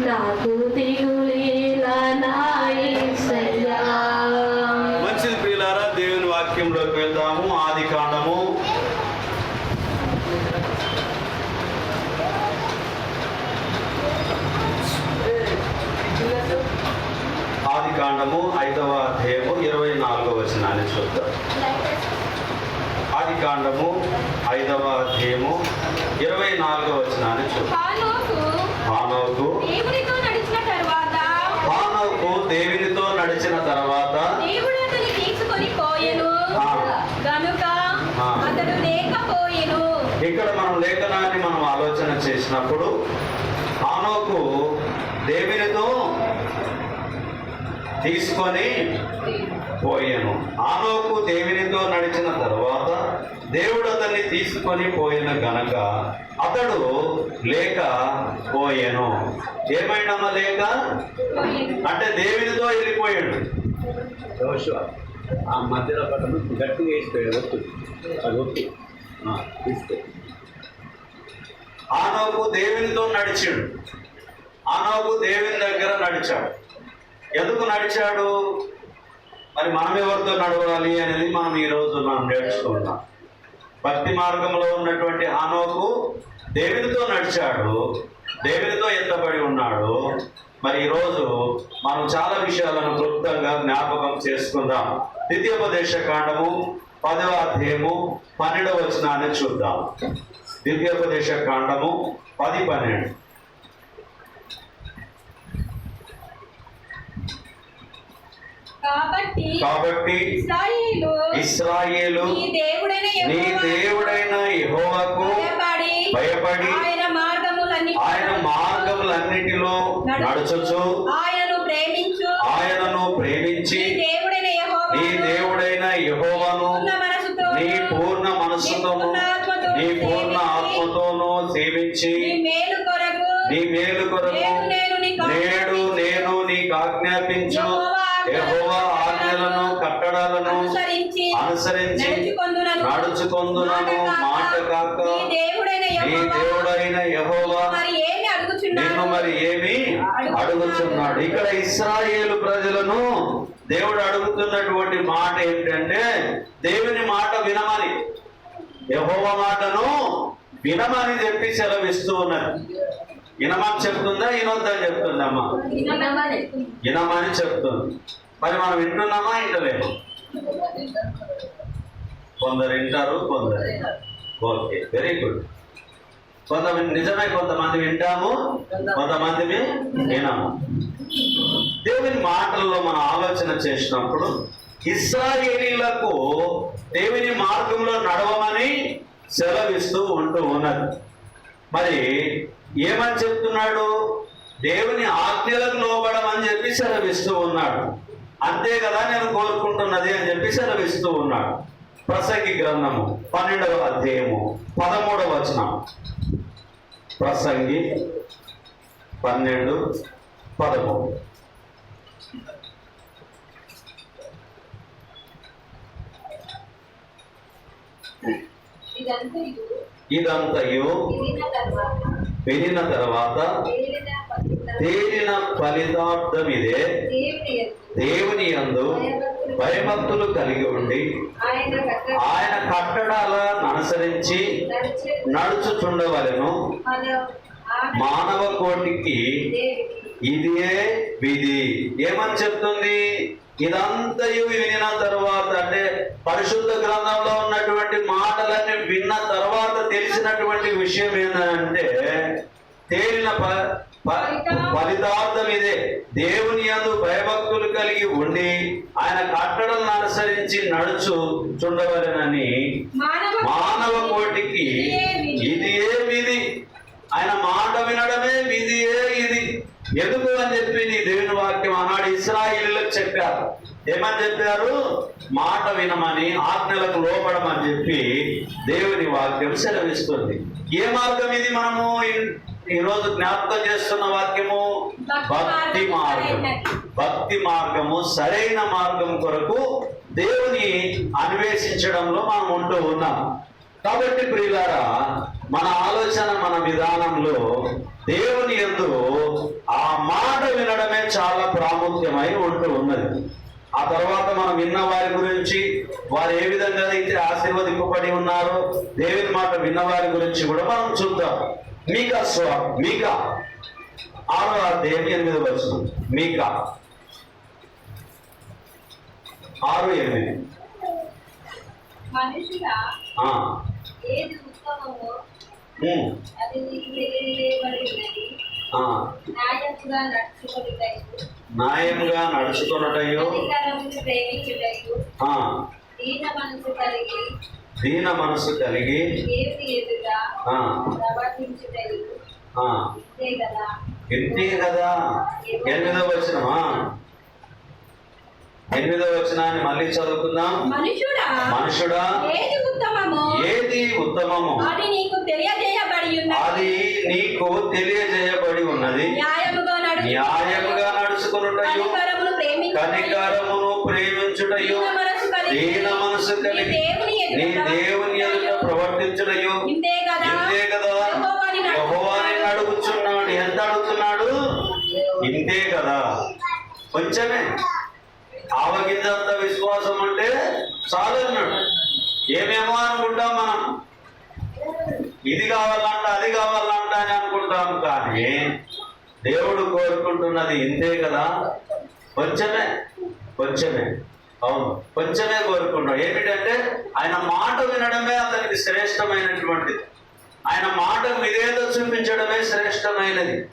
నాకు దిగులేలా నా యేసయ్యా మంచిది ప్రియులారా దేవుని వాక్యంలోకి వెళ్దాము ఆది కాండము ఆది కాండము ఐదవ అధ్యాయము ఇరవై నాలుగవ వచనాన్ని చూద్దాం ఆది కాండము ఐదవ అధ్యాయము ఇరవై నాలుగవ వచనాన్ని చూద్దాం హానోకు మానవుకు దేవునితో నడిచిన తరువాత మానవుకు దేవునితో నడిచిన తర్వాత దేవుడు అతని తీసుకొని పోయెను ఆ. గనుక ఆ. అతడు లేకపోయెను ఇక్కడ మనం లేఖనాన్ని మనం ఆలోచన చేసినప్పుడు ఆనోకు దేవునితో తీసుకొని పోయాను. ఆనోకు దేవునితో నడిచిన తర్వాత దేవుడు అతన్ని తీసుకొని పోయిన గనక అతడు లేక పోయాను. ఏమైనమ్మా లేక? అంటే దేవునితో వెళ్ళిపోయాడు. ఆ మధ్యలో పట్టణం గట్టిగా వేసిపోయాడు. ఒత్తు. అది ఒత్తు. ఆ, తీస్తే ఆనోకు దేవునితో నడిచాడు. ఆనోకు దేవుని దగ్గర నడిచాడు. ఎందుకు నడిచాడు? మరి మనం ఎవరితో నడవాలి అనేది మనం ఈరోజు మనం నేర్చుకుంటాం భక్తి మార్గంలో ఉన్నటువంటి ఆనోకు దేవునితో నడిచాడు దేవునితో ఎత్తబడి ఉన్నాడు. మరి ఈరోజు మనం చాలా విషయాలను క్లుప్తంగా జ్ఞాపకం చేసుకుందాం. ద్వితీయోపదేశ కాండము పదవ అధ్యాయము పన్నెండవ వచనాన్ని చూద్దాం. ద్వితీయోపదేశ కాండము పది పన్నెండు. కాబట్టి కాబట్టి ఇస్రాయేలు నీ దేవుడైన యెహోవాకు భయపడి ఆయన మార్గములన్నీ ఆయన మార్గములన్నిటిలో నడుచుచు ఆయనను ప్రేమించు ఆయనను ప్రేమించి నీ దేవుడైన యెహోవా నీ దేవుడైన యెహోవాను పూర్ణ మనసుతో నీ పూర్ణ మనస్సుతోను నీ పూర్ణ ఆత్మతోనూ సేవించి నీ మేలు కొరకు నేడు నేను నీకు ఆజ్ఞాపించు. ఆజ్ఞలను కట్టడాలను అనుసరించి నడుచుకొందునను. మాట కాక నీ దేవుడైన యెహోవా నిన్ను మరి ఏమి అడుగుతున్నాడు. ఇక్కడ ఇస్రాయేలు ప్రజలను దేవుడు అడుగుతున్నటువంటి మాట ఏంటంటే దేవుని మాట వినమని. యహోవ మాటను వినమని చెప్పి సెలవిస్తూ ఉన్నది. వినమని చెప్తుందా వినొద్దని చెప్తుందమ్మా? వినమని చెప్తుంది. మరి మనం వింటున్నామా ఇంటలేము కొందరు వింటారు కొందరు ఓకే వెరీ గుడ్. కొంతమంది నిజమే కొంతమంది వింటాము కొంతమంది వినము. దేవుని మాటల్లో మనం ఆలోచన చేసినప్పుడు ఇస్రాయేలీలకు దేవుని మార్గంలో నడవమని సెలవిస్తూ ఉంటూ ఉన్నది. మరి ఏమని చెప్తున్నాడు? దేవుని ఆజ్ఞలకు లోబడమని చెప్పి సెలవిస్తూ ఉన్నాడు. అంతే కదా నేను కోరుకుంటున్నది అని చెప్పి సెలవిస్తూ ఉన్నాడు. ప్రసంగి గ్రంథము పన్నెండవ అధ్యాయము పదమూడవ వచనం. ప్రసంగి పన్నెండు పదమూడు. ఇదంతయు వినిన తర్వాత తేలిన ఫలితార్థం ఇదే దేవుని యందు భయభక్తులు కలిగి ఉండి ఆయన కట్టడాలను అనుసరించి నడుచుచుండవలెను. మానవ కోటికి ఇదే విధి. ఏమని చెప్తుంది? ఇదంతయు వినిన తర్వాత అంటే పరిశుద్ధ గ్రంథంలో ఉన్నటువంటి మాటలన్నీ విన్న తర్వాత తెలిసినటువంటి విషయం ఏంటంటే తేలిన ఫలితార్థం ఇదే. దేవుని యందు భయభక్తులు కలిగి ఉండి ఆయన కట్టడలను అనుసరించి నడుచు చుండవలెనని మానవ కోటికి ఇది ఏ విధి? ఆయన మాట వినడమే విధియే ఇది. ఎందుకు అని చెప్పి నీ దేవుని వాక్యం ఆనాడు ఇస్రాయిలకు చెప్పారు. ఏమని చెప్పారు? మాట వినమని ఆజ్ఞలకు లోపడమని చెప్పి దేవుని వాక్యం సెలవిస్తుంది. ఏ మార్గం ఇది మనము? ఈ- ఈరోజు జ్ఞాపకం చేస్తున్న వాక్యము భక్తి మార్గం భక్తి మార్గము సరైన మార్గం కొరకు దేవుని అన్వేషించడంలో మనం ఉంటూ ఉన్నాం. కాబట్టి ప్రియులారా మన ఆలోచన మన విధానంలో దేవుని యందు ఆ ప్రాముఖ్యమై ఉంటూ ఉన్నది. ఆ తర్వాత మనం విన్న వారి గురించి వారు ఏ విధంగా అయితే ఆశీర్వదింపబడి ఉన్నారో దేవుని మాట విన్న వారి గురించి కూడా మనం చూద్దాం. మీకా స్వ మీకా? ఆరో అధ్యాయం ఎనిమిది వచ్చిన మీకా? ఆరు ఎనిమిది. ఏది ఉత్తమమో ఉమ్, అది నీకు తెలియజేయబడినది న్యాయంగా దీన మనసు కలిగి దీన ఇంతే కదా? ఎనిమిదో వచ్చినమా ఎనిమిదో వచనాన్ని మళ్ళీ చదువుకుందాం. మనుషుడా మనుషుడా ఏది ఉత్తమమో? ఏది ఉత్తమము? అది నీకు తెలియజేయబడి ఉన్నది. అది నీకు తెలియజేయబడి ఉన్నది. న్యాయముగా న్యాయముగా నడుచుకున్నటయు కనికరమును ప్రేమించుటయు, దీన మనసు కలిగి, నీ దేవుని ఎదుట ప్రవర్తించుటయు. ఇంతే కదా. యెహోవాని అడుగుచున్నాడు ఎంత అడుగుతున్నాడు ఇంతే కదా? కొంచెమే. ఆవగిందంత విశ్వాసం అంటే చాలన్నాడు ఏమేమో అనుకుంటాం మనం? ఇది కావాలంట అది కావాలంట అని అనుకుంటాం కానీ దేవుడు కోరుకుంటున్నది ఇంతే కదా? కొంచెమే కొంచెమే. అవును కొంచెమే కోరుకుంటాం. ఏమిటంటే ఆయన మాట వినడమే అతనికి శ్రేష్టమైనటువంటిది. ఆయన మాటకు విధేయత చూపించడమే శ్రేష్టమైనది.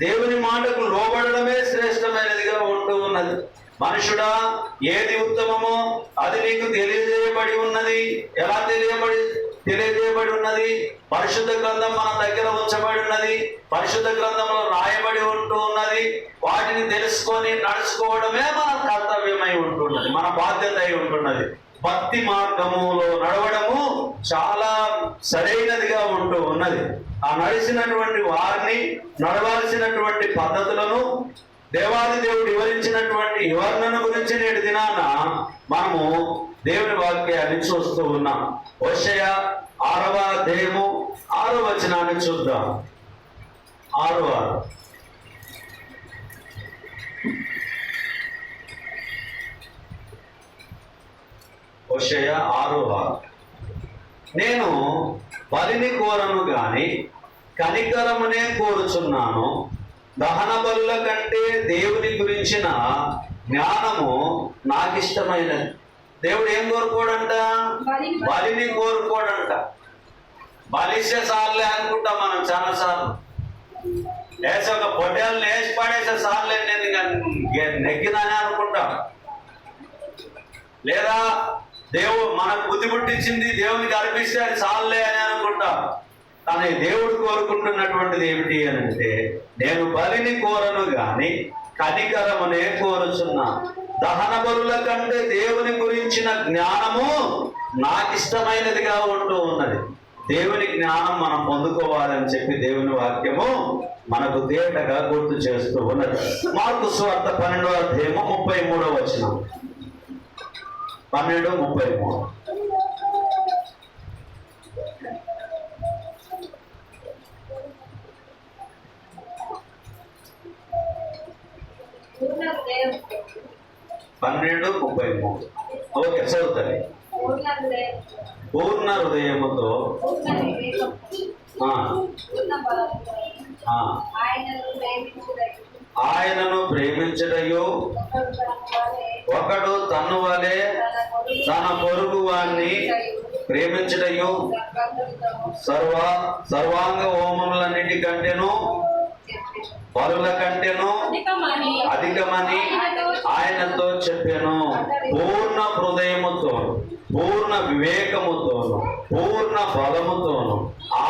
దేవుని మాటకు లోబడడమే శ్రేష్టమైనదిగా ఉంటూ ఉన్నది. మనుషుడా ఏది ఉత్తమమో అది నీకు తెలియజేయబడి ఉన్నది. ఎలా తెలియబడి తెలియజేయబడి ఉన్నది? పరిశుద్ధ గ్రంథం మన దగ్గర ఉంచబడి ఉన్నది. పరిశుద్ధ గ్రంథంలో రాయబడి ఉంటూ ఉన్నది. వాటిని తెలుసుకొని నడుచుకోవడమే మన కర్తవ్యమై ఉంటున్నది. మన బాధ్యత అయి ఉంటున్నది. భక్తి మార్గములో నడవడము చాలా సరైనదిగా ఉంటూ ఉన్నది. ఆ నడిచినటువంటి వారిని నడవాల్సినటువంటి పద్ధతులను దేవాది దేవుడు వివరించినటువంటి వివరణను గురించి నేటి దినాన మనము దేవుని వాక్యాన్ని చూస్తూ ఉన్నాం. వశయ ఆరవ దేవు ఆరో వచనాన్ని చూద్దాం. ఆరవ వశయ ఆరవ నేను బలిని కోరను గాని కనికరమునే కోరుచున్నాను. దహన బలుల కంటే దేవుని గురించిన జ్ఞానము నాకు ఇష్టమైనది దేవుడు ఏం కోరుకోడంట? బలిని కోరుకోడంట. బలిసే సార్లే అనుకుంటాం మనం చాలా సార్లు వేసే ఒక పొట్టేళ్ళని వేసి పడేసే సార్లే నేను నెగ్గినానే అనుకుంటాం. లేదా దేవుడు మనకు బుద్ధి పుట్టించింది దేవునికి అర్పిస్తే అది చాలులే అని అనుకుంటాం. తన దేవుడు కోరుకుంటున్నటువంటిది ఏమిటి అని అంటే నేను బలిని కోరను గాని కనికరమునే కోరుచున్నా. దహన బరుల కంటే దేవుని గురించిన జ్ఞానము నాకు ఇష్టమైనదిగా ఉంటూ ఉన్నది. దేవుని జ్ఞానం మనం పొందుకోవాలని చెప్పి దేవుని వాక్యము మనకు తేటగా గుర్తు చేస్తూ ఉన్నది. మార్కు స్వార్థ పన్నెండవ అధ్యాయము ముప్పై మూడవ వచనం. పన్నెండు ముప్పై మూడు పూర్ణ హృదయంతో పన్నెండు ముప్పై మూడు. ఓకే చదువుతాయి. పూర్ణ హృదయముతో ఆయనను ప్రేమించుటయు ఒకడు తన్ను వలె తన పొరుగు వాణ్ణి ప్రేమించటయు సర్వ సర్వాంగ హోమములన్నిటి కంటేను. పరుల కంటేను అధికమని. ఆయనతో చెప్పాను పూర్ణ హృదయముతో పూర్ణ వివేకముతోను పూర్ణ బలముతోను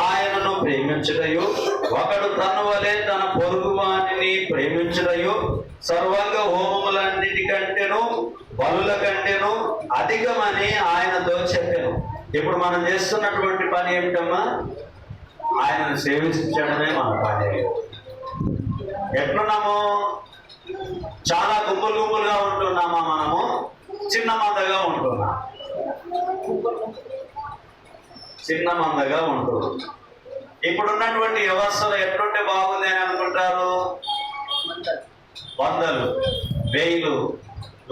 ఆయనను ప్రేమించుటయు ఒకడు తన వలె తన పొరుగు వాణిని ప్రేమించుటయు సర్వంగ హోమములన్నిటికంటేను బలుల కంటేను అధికమని ఆయనతో చెప్పాను. ఇప్పుడు మనం చేస్తున్నటువంటి పని ఏమిటమ్మా? ఆయనను సేవించడమే మన పని ఎట్లున్నాము? చాలా గుంపులు గుంపులుగా ఉంటున్నామా మనము? చిన్న మందగా ఉంటున్నాం. చిన్న మందగా ఉంటున్నాం. ఇప్పుడున్నటువంటి వ్యవస్థలు ఎట్లుంటే బాగుంది అని అనుకుంటారు? వందలు వేలు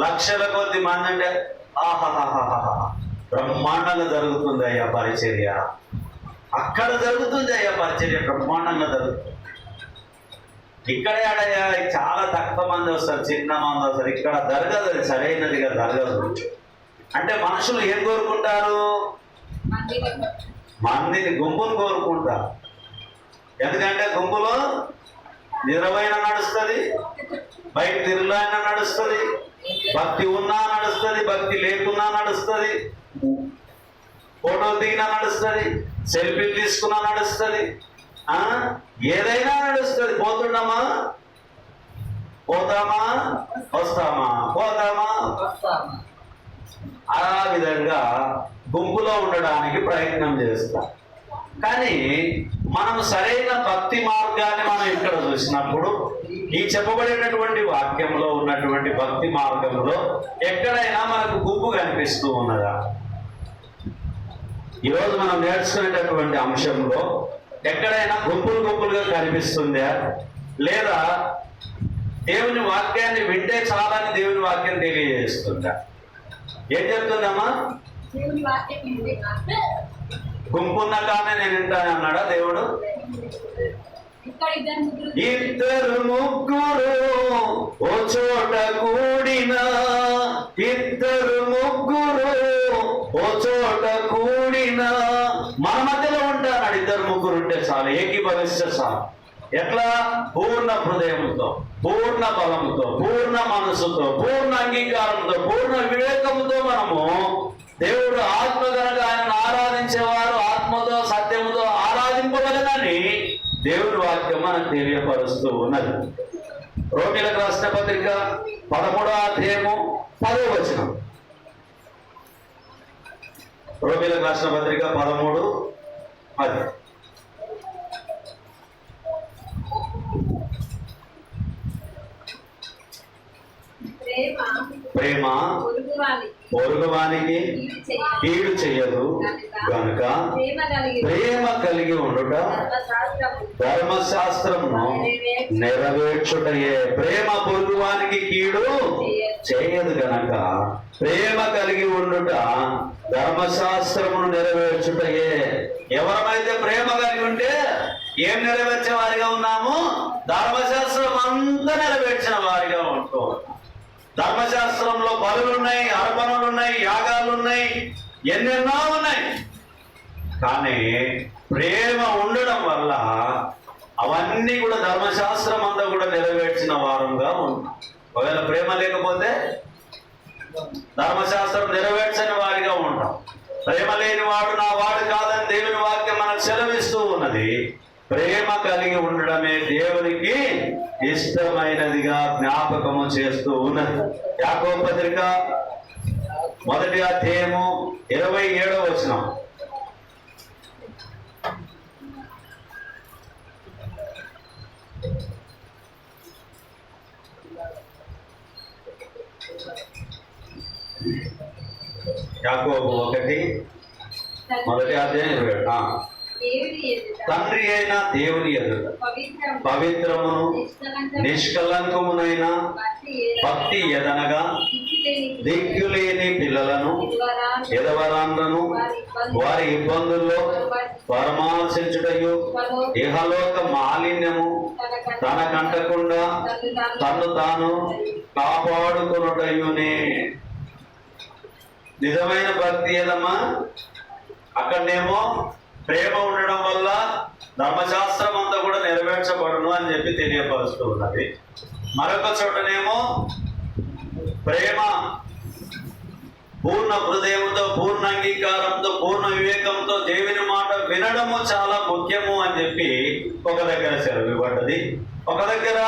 లక్షల కొద్ది మంది అంటే ఆహాహాహాహా బ్రహ్మాండంగా జరుగుతుంది అయ్యా పరిచర్య. అక్కడ జరుగుతుంది అయ్యా పరిచర్య బ్రహ్మాండంగా జరుగుతుంది. ఇక్కడే ఆడయ్యా చాలా తక్కువ మంది వస్తారు చిన్న మంది వస్తారు. ఇక్కడ జరగదు అది సరైనదిగా జరగదు. అంటే మనుషులు ఏం కోరుకుంటారు? మందిని గుంపును కోరుకుంటారు. ఎందుకంటే గుంపులో నిరవైన నడుస్తుంది బయట తిరుగులైన నడుస్తుంది భక్తి ఉన్నా నడుస్తుంది భక్తి లేకున్నా నడుస్తుంది ఫోటోలు దిగినా నడుస్తుంది సెల్ఫీలు తీసుకున్నా నడుస్తుంది ఏదైనా నడుస్తుంది. పోతున్నామా? పోతామా? వస్తామా? పోతామా? ఆ విధంగా గుంపులో ఉండడానికి ప్రయత్నం చేస్తాం. కానీ మనం సరైన భక్తి మార్గాన్ని మనం ఇక్కడ చూసినప్పుడు ఈ చెప్పబడినటువంటి వాక్యంలో ఉన్నటువంటి భక్తి మార్గంలో ఎక్కడైనా మనకు గుంపు కనిపిస్తూ ఉన్నదా? ఈరోజు మనం నేర్చుకునేటటువంటి అంశంలో ఎక్కడైనా గుంపులు గుంపులుగా కనిపిస్తుందా? లేదా దేవుని వాక్యాన్ని వింటే చాలని దేవుని వాక్యం తెలియజేస్తుందా? ఏం చెప్తుందమ్మా? గుంపున్న కానీ నేను వింటాను అన్నాడా దేవుడు? ఇక్కడ ఇద్దరు ముగ్గురు ఇద్దరు ముగ్గురు ఓ చోట కూడిన ఇద్దరు ముగ్గురు ఓ చోట కూడిన మన మధ్యలో ఉంటారు ఇద్దరు చాలు ఏకీభవిస్తే చాలు. ఎట్లా? పూర్ణ హృదయంతో పూర్ణ బలంతో పూర్ణ మనసుతో పూర్ణ అంగీకారంతో పూర్ణ వివేకంతో మనము దేవుడు ఆత్మ కనుక ఆయనను ఆరాధించేవారు ఆత్మతో సత్యముతో ఆరాధింపగలనని దేవుడి వాక్యం మనకు తెలియపరుస్తూ ఉన్నది. రోమిలకు రాసిన పత్రిక పదమూడవ అధ్యాయము పదో వచనం. రోమిలకు రాసిన పత్రిక పదమూడు పది ప్రేమ పొరుగువానికి కీడు చెయ్యదు గనుక ప్రేమ కలిగి ఉండుట ధర్మశాస్త్రము ధర్మశాస్త్రమును నెరవేర్చుటయే. ప్రేమ పొరుగువానికి కీడు చేయదు గనక ప్రేమ కలిగి ఉండుట ధర్మశాస్త్రమును నెరవేర్చుటయే. ఎవరమైతే ప్రేమ కలిగి ఉంటే ఏం నెరవేర్చే వారిగా ఉన్నాము? ధర్మశాస్త్రం అంతా నెరవేర్చిన వారిగా ఉంటాం ధర్మశాస్త్రంలో బలులున్నాయి ఉన్నాయి యాగాలున్నాయి ఉన్నాయి ఎన్నెన్నో ఉన్నాయి. కానీ ప్రేమ ఉండడం వల్ల అవన్నీ కూడా ధర్మశాస్త్రం అంతా కూడా నెరవేర్చిన వారంగా ఉంటాం ఒకవేళ ప్రేమ లేకపోతే ధర్మశాస్త్రం నెరవేర్చని వారిగా ఉంటాం. ప్రేమ లేని వాడు నా వాడు కాదని దేవుని వాక్యం మనకు సెలవిస్తూ ఉన్నది. ప్రేమ కలిగి ఉండడమే దేవునికి ఇష్టమైనదిగా జ్ఞాపకము చేస్తూ ఉన్నది. యాకో పత్రిక మొదటి అధ్యాయము ఇరవై ఏడవ వచ్చిన యాకోబు ఒకటి మొదటి అధ్యాయం ఇరవై తండ్రి అయిన దేవుని ఎదుట పవిత్రము పవిత్రమును నిష్కలంకము నిష్కలంకమునైన భక్తి ఎదనగా దిక్కులేని పిల్లలను విధవరాలు, ఎదవరాండ్లను వారి ఇబ్బందుల్లో పరామర్శించుటయు ఇహలోక మాలిన్యము తన కంటకుండా తను తాను కాపాడుకున్నటయునే నిజమైన భక్తి ఏదమ్మా? అక్కడనేమో ప్రేమ ఉండడం వల్ల ధర్మశాస్త్రం అంతా కూడా నెరవేర్చబడును అని చెప్పి తెలియపరుస్తూ ఉన్నది. మరొక చోటనేమో ప్రేమ పూర్ణ హృదయంతో పూర్ణ అంగీకారంతో పూర్ణ వివేకంతో దేవుని మాట వినడము చాలా ముఖ్యము అని చెప్పి ఒక దగ్గర సెలవు ఇవ్వబడ్డది. ఒక దగ్గర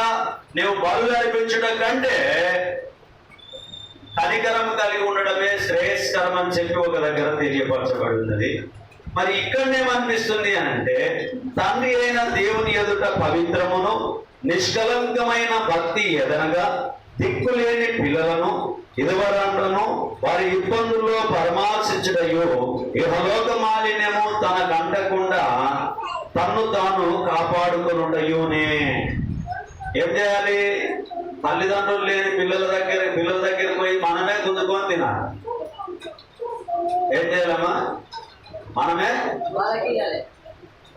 నీవు బరువు అనిపించడం కంటే కనికరం కలిగి ఉండడమే శ్రేయస్కరం అని చెప్పి ఒక దగ్గర తెలియపరచబడి ఉన్నది. మరి ఇక్కడనేమనిపిస్తుంది అంటే తండ్రి అయిన దేవుని ఎదుట పవిత్రమును నిష్కలంకమైన భక్తి ఎదనగా దిక్కులేని పిల్లలను ఇరువరండ్లను వారి ఇబ్బందుల్లో పరామర్శించుటయు ఇహలోక మాలిన్యము తన కంటకుండా తన్ను తాను కాపాడుకునుటయునే ఏం చేయాలి? తల్లిదండ్రులు లేని పిల్లల దగ్గర పిల్లల దగ్గర పోయి మనమే గుంజుకొని తినాలి. ఏం చేయాలమ్మా? మనమే వాళ్ళకి ఇవ్వాలి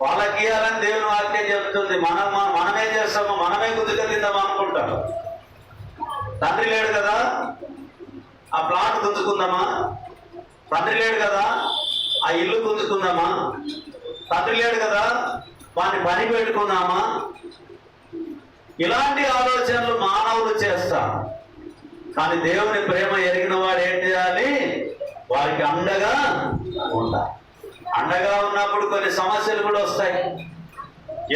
వాళ్ళకి ఇవ్వాలని దేవుని వాక్యం చెప్తుంది. మనం మనం- మనమేం చేస్తాము మనమే గుద్దుగా తిందాం అనుకుంటాం తండ్రి లేడు కదా? ఆ ప్లాట్ గుంజుకుందామా తండ్రి లేడు కదా? ఆ ఇల్లు గుంజుకుందామా తండ్రి లేడు కదా? వాడిని పని పెట్టుకుందామా? ఇలాంటి ఆలోచనలు మానవులు చేస్తారు కానీ దేవుని ప్రేమ ఎరిగిన వాడు ఏం చేయాలి? వారికి అండగా ఉండాలి. అండగా ఉన్నప్పుడు కొన్ని సమస్యలు కూడా వస్తాయి.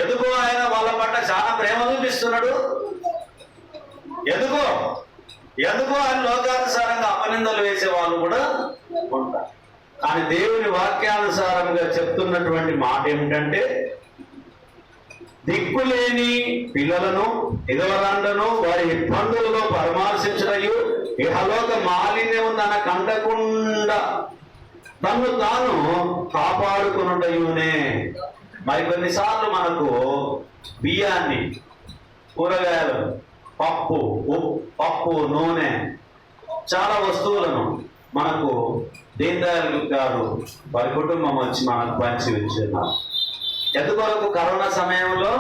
ఎందుకో ఆయన వాళ్ళ పట్ల చాలా ప్రేమ చూపిస్తున్నాడు? ఎందుకో? ఎందుకో ఆయన లోకానుసారంగా అపనిందలు వేసే వాళ్ళు కూడా ఉంటారు. కానీ దేవుని వాక్యానుసారంగా చెప్తున్నటువంటి మాట ఏమిటంటే దిక్కులేని పిల్లలను ఇదవరండను వారి ఇబ్బందులలో పరామర్శించడయు ఇహలోక మాలిన్యం తన కండకుండా తను తాను కాపాడుకునుటయునే. మరి కొన్నిసార్లు మనకు బియ్యాన్ని కూరగాయలు పప్పు ఉప్పు పప్పు నూనె చాలా వస్తువులను మనకు దీన్ దయాళ్ గారు వారి కుటుంబం వచ్చి మనకు పంచి ఇచ్చున్నారు ఎందుకొరకు కరోనా సమయంలో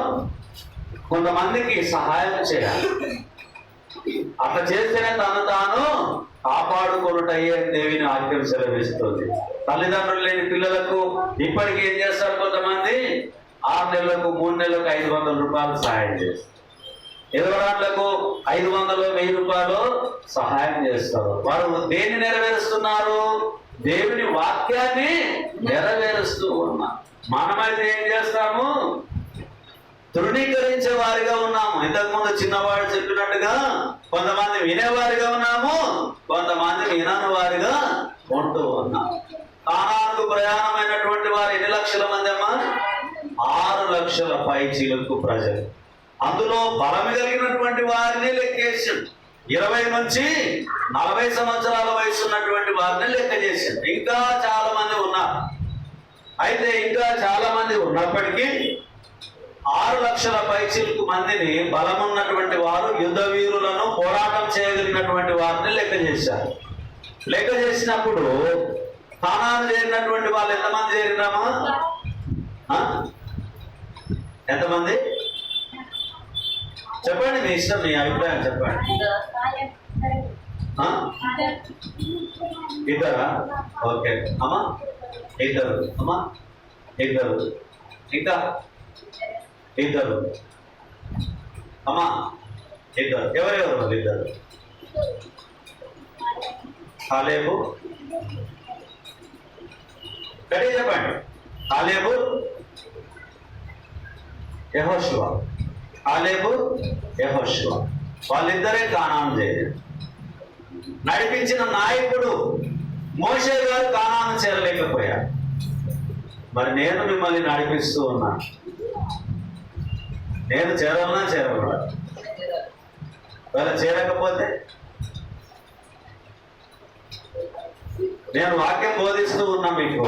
కొంతమందికి సహాయం చేయాలి? అట్లా చేస్తేనే తను తాను కాపాడుకొనుటయ్యే దేవిని వాక్యం సెలవిస్తుంది. తల్లిదండ్రులు లేని పిల్లలకు ఇప్పటికీ ఏం చేస్తారు కొంతమంది? ఆరు నెలలకు మూడు నెలలకు ఐదు వందల రూపాయలు సహాయం చేస్తారు. ఎదురాళ్ళకు ఐదు వందలు వెయ్యి రూపాయలు సహాయం చేస్తారు. వారు దేన్ని నెరవేరుస్తున్నారు? దేవుని వాక్యాన్ని నెరవేరుస్తూ ఉన్నారు. మనమైతే ఏం చేస్తాము? తృణీకరించే వారిగా ఉన్నాము. ఇంతకుముందు చిన్నవాడు చెప్పినట్టుగా కొంతమంది వినేవారిగా ఉన్నాము కొంతమంది వినని వారిగా ఉంటూ ఉన్నాము. కానాలకు ప్రయాణమైనటువంటి వారు ఎన్ని లక్షల మంది అమ్మా? ఆరు లక్షల పైచీలకు ప్రజలు. అందులో బలం కలిగినటువంటి వారిని లెక్కేసాడు ఇరవై నుంచి నలభై సంవత్సరాల వయసు ఉన్నటువంటి వారిని లెక్క చేశాడు. ఇంకా చాలా మంది ఉన్నారు. అయితే ఇంకా చాలా మంది ఉన్నప్పటికీ ఆరు లక్షల పైచిలకు మందిని బలమున్నటువంటి వారు యుద్ధ వీరులను పోరాటం చేయగలిగినటువంటి వారిని లెక్క చేశారు. లెక్క చేసినప్పుడు స్థానాలు చేరినటువంటి వాళ్ళు ఎంతమంది చేరినామా ఎంతమంది? చెప్పండి మీ ఇష్టం మీ అభిప్రాయం చెప్పండి. ఇద్దరా? ఓకే. అమ్మా? ఇద్దరు. అమ్మా? ఇద్దరు. ఇంకా? ఇద్దరు. అమ్మా ఇద్దరు. ఎవరెవరు వాళ్ళు ఇద్దరు? కాలేబు గట్టిగా చెప్పండి. కాలేబు యహోశివ కాలేబు యహోశివ వాళ్ళిద్దరే కానాను చేయలేదు నడిపించిన నాయకుడు మోషే గారు కానాను చేరలేకపోయారు. మరి నేను మిమ్మల్ని నడిపిస్తూ ఉన్నాను. నేను చేరాలన్నా చేరకూడదు ఒకవేళ చేరకపోతే నేను వాక్యం బోధిస్తూ ఉన్నా మీకు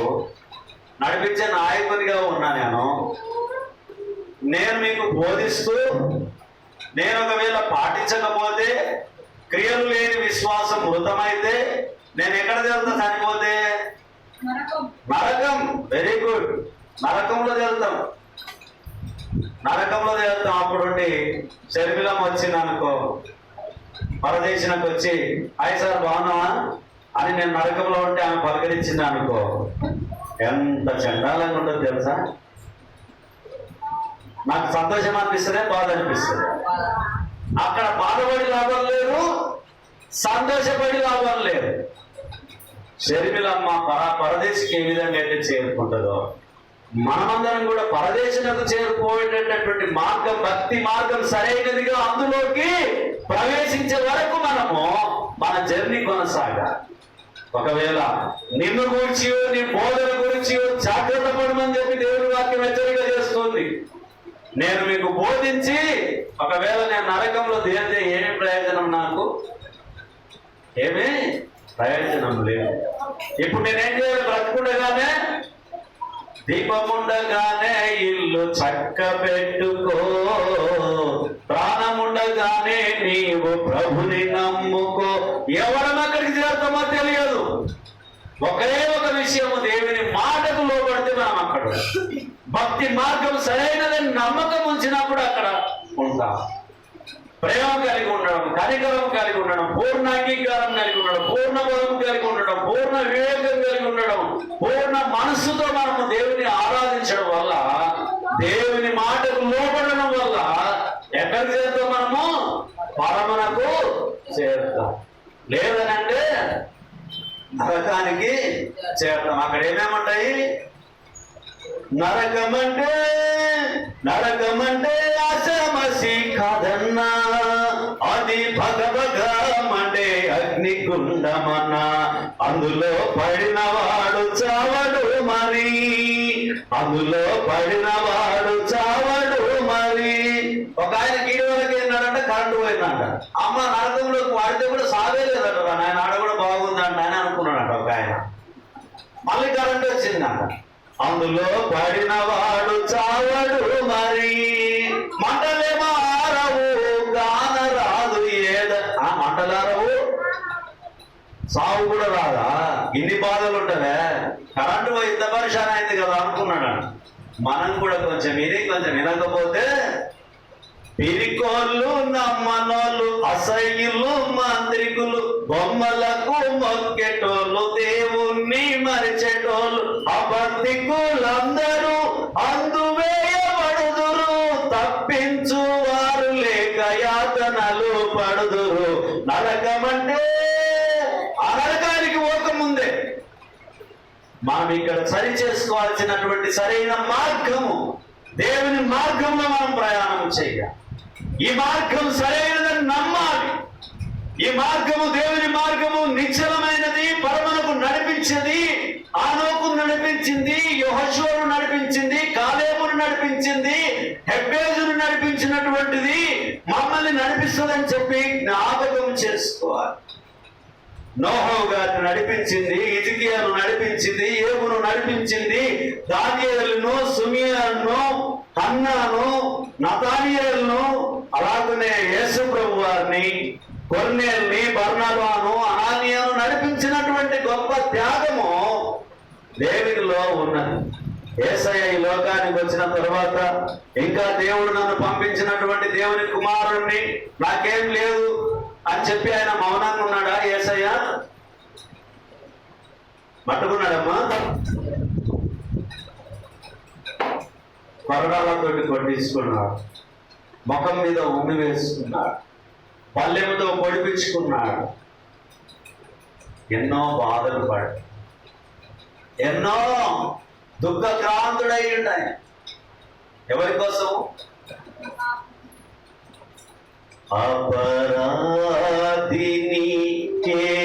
నడిపించే నాయకునిగా ఉన్నా నేను. నేను మీకు బోధిస్తూ నేను ఒకవేళ పాటించకపోతే క్రియలు లేని విశ్వాసం మృతమైతే నేను ఎక్కడ వెళ్తా చనిపోతే? నరకం. వెరీ గుడ్ నరకంలో వెళ్తాం నరకంలో వెళ్తాం అప్పుడుండి శర్మిలం వచ్చింది అనుకో పరదేశంకి వచ్చి హాయ్ సార్ బాగున్నావా? అని నేను నరకంలో ఉంటే ఆమె పలకరించింది అనుకో ఎంత చండాలంగా ఉంటుంది తెలుసా? నాకు సంతోషం అనిపిస్తుంది బాధ అనిపిస్తుంది. అక్కడ బాధపడి లాభం లేదు సంతోషపడి లాభం లేదు. షర్మిలమ్మ పర పరదేశికి ఏ విధంగా అయితే చేరుకుంటుందో మనమందరం కూడా పరదేశులకు చేరుకోయేటటువంటి మార్గం భక్తి మార్గం సరైనదిగా అందులోకి ప్రవేశించే వరకు మనము మన జర్నీ కొనసాగాలి. ఒకవేళ నిన్ను గురించి నీ బోధన గురించి జాగ్రత్త పడమని చెప్పి దేవుడి వాక్యం హెచ్చరిక చేస్తుంది. నేను మీకు బోధించి ఒకవేళ నేను నరకంలో తేలితే ఏమి ప్రయోజనం నాకు? ఏమీ ప్రయోజనం లేదు. ఇప్పుడు నేనేం చేయాలి? బ్రతుకుండగానే దీపముండగానే ఇల్లు చక్క పెట్టుకో ప్రాణముండగానే నీవు ప్రభుని నమ్ముకో. ఎవరం అక్కడికి చేరుతామో తెలియదు. ఒకే ఒక విషయము దేవుని మాటకు లోబడితే మనం అక్కడ భక్తి మార్గం సరైనదని నమ్మకం ఉంచినప్పుడు అక్కడ ఉంటాం. ప్రేమ కలిగి ఉండడం కనికరం కలిగి ఉండడం పూర్ణ అంగీకారం కలిగి ఉండడం పూర్ణ బలం కలిగి ఉండడం పూర్ణ వివేకం కలిగి ఉండడం పూర్ణ మనస్సుతో మనము దేవుని ఆరాధించడం వల్ల దేవుని మాటకు లోపడడం వల్ల ఎక్కడ చేద్దాం మనము పరమనకు చేరుతాం? లేదనంటే నరకానికి చేరుతాం. అక్కడ ఏమేముంటాయి? నరకమంటే నరకమంటే ఆశమసి కాదన్నా అగ్నిగుండమన్నా అందులో పడినవాడు చావడు మరి. అందులో పడినవాడు చావడు మరి. ఒక ఆయన కీడి వరకు ఏంటంటే కరెంటు పోయిందంట. అమ్మ నరకంలోకి వాడితే కూడా సాగే లేదంట ఆయన ఆడ కూడా బాగుందంట అని అనుకున్నాడంట ఒక ఆయన. మళ్ళీ కరెంట్ వచ్చిందంట. అందులో పడినవాడు చావడు మరి. మంటలేమో ఆరవు గాన రాదు ఏద ఆ మంటలారవు సావు కూడా రాదా? ఇన్ని బాధలు ఉంటలే కరెంటు ఇంత పరిశాన్ అయింది కదా అనుకున్నాడు మనం కూడా కొంచెం ఇది కొంచెం వినకపోతే పిరికోళ్ళు నమ్మనోళ్ళు అసహ్యులు మాంత్రికులు బొమ్మలకు మొక్కేటోళ్ళు దేవుణ్ణి మరిచేటోళ్ళు అబద్ధికులందరూ అందువేయబడుదురు తప్పించు వారు లేక యాతనలు పడుదురు నరకమంటే ఆ నరకానికి పోకముందే మనం ఇక్కడ సరి చేసుకోవాల్సినటువంటి సరైన మార్గము దేవుని మార్గంలో మనం ప్రయాణం చేయాలి ఈ మార్గం సరైనదని నమ్మాలి. ఈ మార్గము దేవుని మార్గము నిశ్చలమైనది పరమనకు నడిపించేది ఆనోకు నడిపించింది యోహశువును నడిపించింది కాలేమును నడిపించింది హెబ్బేజును నడిపించినటువంటిది మమ్మల్ని నడిపిస్తుందని చెప్పి జ్ఞాపకం చేసుకోవాలి. నోహో గారిని నడిపించింది ఇజికియాను నడిపించింది ఏబును నడిపించింది దానియలను సుమియాను హన్నాను నతానియేలును అలాగనే యేసు ప్రభు వారిని కొన్నేల్ని బర్ణబాను అనానియాను నడిపించినటువంటి గొప్ప త్యాగము దేవునిలో ఉన్నది. ఏసయ్య ఈ లోకానికి వచ్చిన తర్వాత ఇంకా దేవుడు నన్ను పంపించినటువంటి దేవుని కుమారుణ్ణి నాకేం లేదు. అని చెప్పి ఆయన మౌనంగా ఉన్నాడా ఏసయ్య? పట్టుకున్నాడమ్మా. కొరడాలతోటి కొట్టించుకున్నాడు ముఖం మీద ఉమ్మి వేసుకున్నాడు పల్లెముతో పొడిపించుకున్నాడు ఎన్నో బాధలు పడి ఎన్నో దుఃఖక్రాంతుడై ఉన్నాయి ఎవరి కోసం अपराधिनी के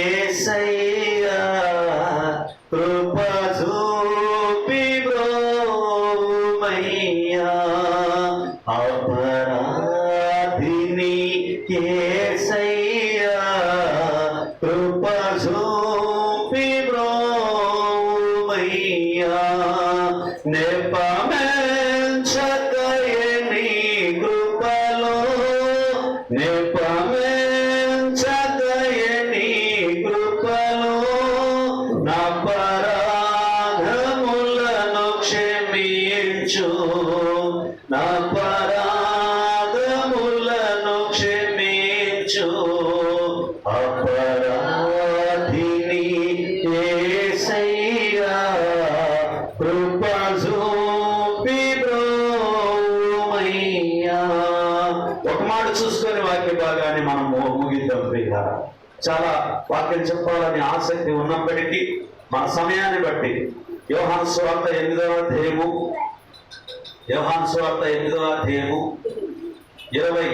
చెప్పాలని ఆసక్తి ఉన్నప్పటికీ మన సమయాన్ని బట్టి యోహాన్ స్వార్థ ఎనిమిదవ అధ్యాయము యోహాన్ స్వార్థ ఎనిమిదవ అధ్యాయము ఇరవై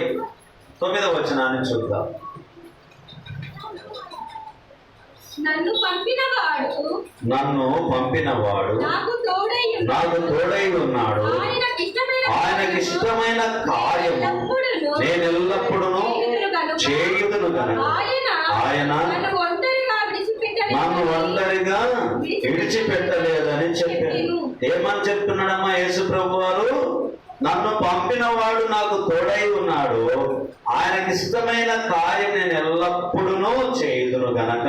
తొమ్మిదవ వచనాన్ని చూద్దాం. నన్ను పంపిన వాడు నన్ను పంపినవాడు నాకు తోడై ఉన్నాడు. ఆయనకి ఇష్టమైన కార్యము నేను ఎల్లప్పుడూ చేయుదును కనుక ఆయన నన్ను ఒంటరిగా విడిచిపెట్టలేదని చెప్పాను ఏమని చెప్తున్నాడమ్మా యేసు ప్రభు వారు నన్ను పంపిన వాడు నాకు తోడై ఉన్నాడు. ఆయనకి ఇష్టమైన కార్యం నేను ఎల్లప్పుడూ చేయుదును గనక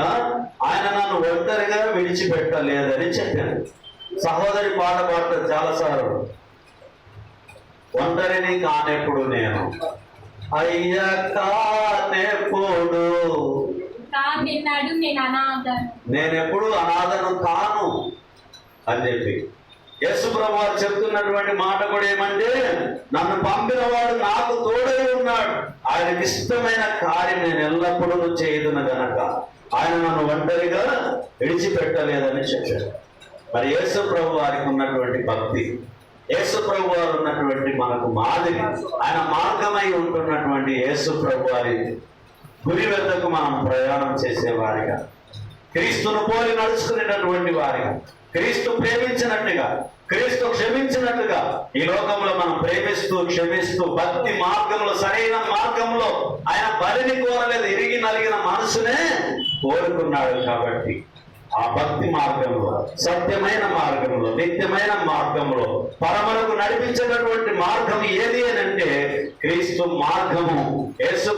ఆయన నన్ను ఒంటరిగా విడిచిపెట్టలేదని చెప్పాను సహోదరి పాట పాడుతుంది చాలాసార్లు ఒంటరిని కానెప్పుడు నేను. అయ్యా కానెప్పుడు కాదన్నాడు నేను అనాథను. నేనెప్పుడు అనాథను కాను అని చెప్పి. యేసు ప్రభు వారు చెప్తున్నటువంటి మాట కూడా ఏమంటే నన్ను పంపిన వాడు నాకు తోడై ఉన్నాడు. ఆయనకి ఇష్టమైన కార్యం నేను ఎల్లప్పుడూ చేయదును గనక ఆయన నన్ను ఒంటరిగా విడిచిపెట్టలేదని చెప్పాడు మరి యేసు ప్రభు వారికి ఉన్నటువంటి భక్తి యేసు ప్రభు వారు ఉన్నటువంటి మనకు మాదిరి ఆయన మార్గమై ఉంటున్నటువంటి యేసు ప్రభు వారి గురి వద్దకు మనం ప్రయాణం చేసేవారిగా. క్రీస్తును పోలి నడుచుకునేటటువంటి వారిగా. క్రీస్తు ప్రేమించినట్టుగా క్రీస్తు క్షమించినట్టుగా ఈ లోకంలో మనం ప్రేమిస్తూ క్షమిస్తూ భక్తి మార్గంలో సరైన మార్గంలో ఆయన బలిని కోరలేదు ఇరిగి నలిగిన మనసునే కోరుకున్నాడు కాబట్టి ఆ భక్తి మార్గంలో సత్యమైన మార్గంలో నిత్యమైన మార్గంలో పరమలకు నడిపించేటటువంటి మార్గం ఏది అని అంటే క్రీస్తు మార్గము యేసు